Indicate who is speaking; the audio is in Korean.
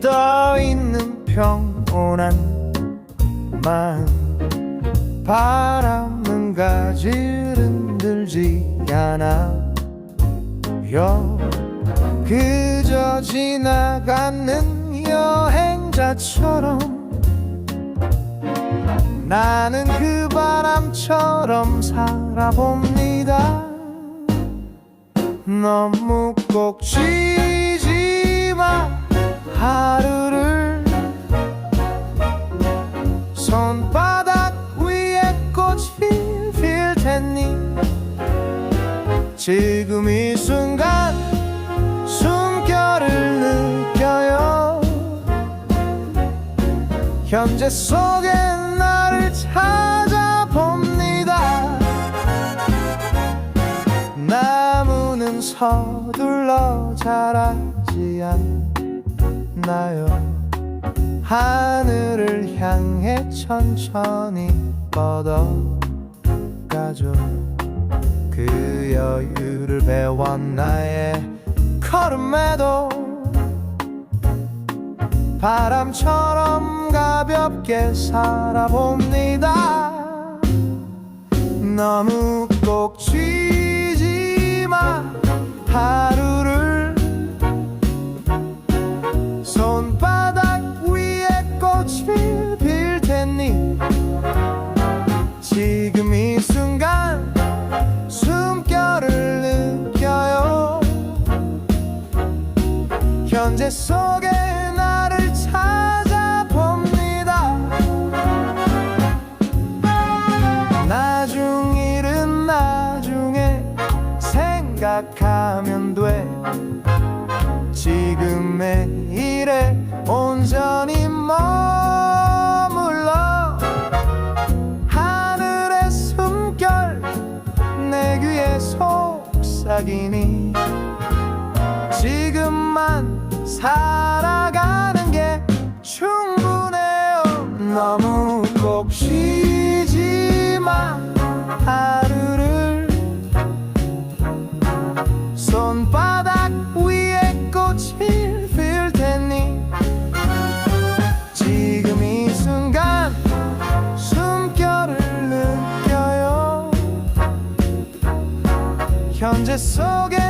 Speaker 1: 떠 있는 평온한 마음. 바람은 가지를 흔들지 않아 요. 그저 지나가는 여행자처럼 나는 그 바람처럼 살아봅니다. 너무 꼭지 하루를 손바닥 위에 꽃이 필 테니 지금 이 순간 숨결을 느껴요. 현재 속에 나를 찾아봅니다. 나무는 서둘러 자라지 않 나요. 하늘을 향해 천천히 뻗어가죠. 그 여유를 배워 나의 걸음에도 바람처럼 가볍게 살아봅니다. 너무 꼭 쥐지 마 속에 나를 찾아 봅니다. 나중 일은 나중에 생각하면 돼. 지금의 일에 온전히 머물러 하늘의 숨결 내 귀에 속삭이니 지금만 살아가는 게 충분해요. 너무 꼭 쉬지 마. 하루를 손바닥 위에 꽃이 필 테니. 지금 이 순간 숨결을 느껴요. 현재 속에